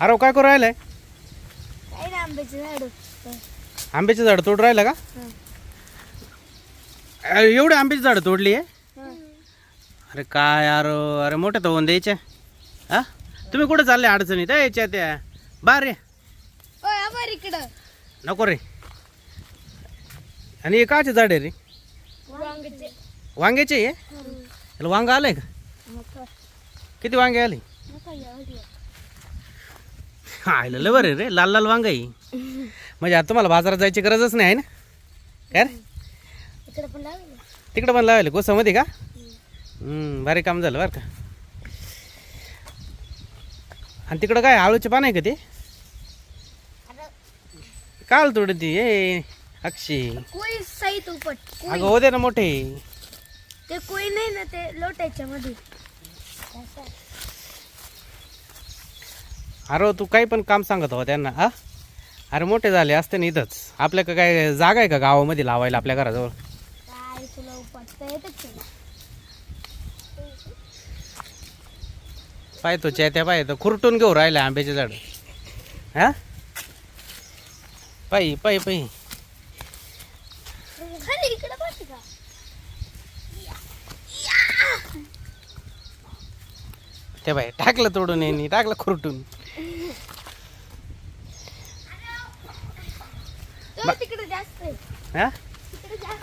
अरे काय करू राहिलाय? ना आंब्याचे झाड आंब्याची झाड तोड राहिला का? अरे एवढे आंब्याची झाड तोडली आहे? अरे काय यार अरे मोठ्या तर होऊन द्यायच्या हा? तुम्ही कुठं चालले अडचणीत? ए, याच्या त्या बार रे इकडं. नको रे. आणि हे काचे झाड आहे रे? वांग्याचे. वांग्याचे आहे? वांग आलंय का? किती वांगे आले? आयलं लय बरं रे लाल लाल वांग आहे. म्हणजे आता तुम्हाला बाजारात जायची गरजच नाही आहे ना? काय रे इकडे पण लागलं तिकडं पण लावले गोसामध्ये का? हम्म, भारी काम झालं बरं का. आणि तिकडं काय आळूचे पान आहे का ते? काल थोडं ती? ए अक्षी. साईत उपट अगं होते ना मोठे. ते कोई नाही ना ते लोटायच्या मध्ये अरे तू काही पण काम सांगत हो त्यांना हा? अरे मोठे झाले असते ना इथंच. आपल्या का काय जागा आहे का गावामध्ये लावायला आपल्या घराजवळ? काय तुला उपटता येतच तुला पाय तो त्या पाय तो खुरटून घेऊ राहिले आंब्याचे झाड. हा? पायी पायी पायी खाली इकडे बस का ते बाय टाकलं तोडून यांनी टाकलं खुरटून. तो तिकडे जास्त आहे. हा?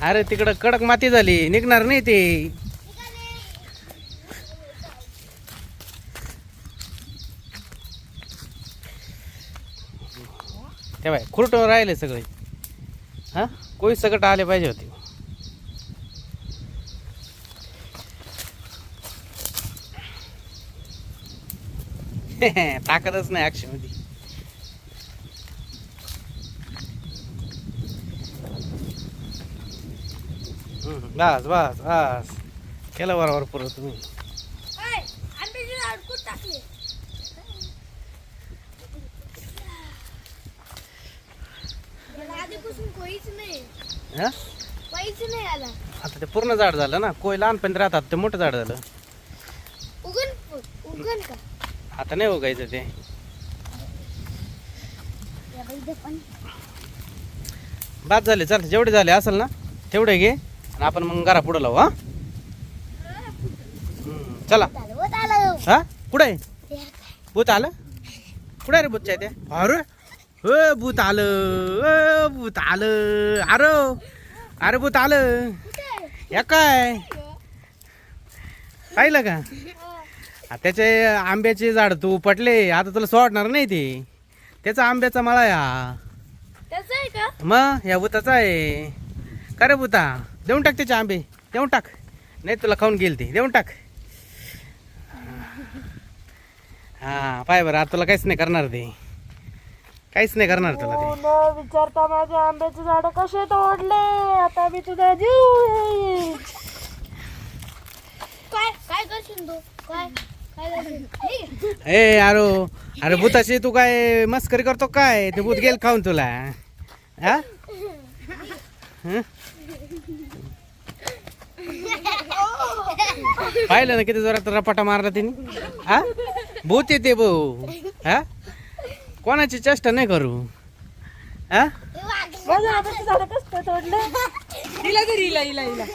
अरे तिकडं कडक माती झाली निघणार नाही ते. ते बाय खुरटून राहिले सगळे. हा? कोई सकट आले पाहिजे होते. ताकदच नाही अक्षयमध्ये. हम्म, बस बस बस. केलं बरोबर पुरं तुम्ही. हा? आता ते पूर्ण झाड झालं ना? कोय लहानपणी राहतात ते मोठं झाड झालं. उगन उगन का? आता नाही उगायचं ते. बाद झाले चालते जेवढे झाले असेल ना तेवढे घे आणि आपण मग घरा पुढं लावू हा? चला. हा? कुठं आहे? भूत आलं? कुठं आहे रे भूतच्या ते अरे हो भूत आलं अ भूत आलं. अरे अरे भूत आलं. या काय? पाहिलं का? त्याचे आंब्याचे झाड तू पटले आता तुला सोडणार नाही ते. त्याचा आंब्याचा मळा या त्याच आहे का? मग या भूताचा आहे. का रे भूता देऊन टाक त्याचे आंबे देऊन टाक. नाही तुला खाऊन गेल ते देऊन टाक. हा पाय बरं आता तुला काहीच नाही करणार ते. काहीच नाही करणार तुला ते. न विचारता माझ्या आंब्याचे झाड कसे तोडले? आता मी तुझा जीव काय काय करशील तू? काय? ए अरो अरे भूताशी तू काय मस्करी करतो काय? ते भूत गेल खाऊन तुला. हा? हं? पाहिलं ना किती जोरात रपाटा मारला तिने? हा? भूत येते भाऊ. हा? कोणाची चेष्टा नाही करू. हा? तोडले? हिला हिला हिला.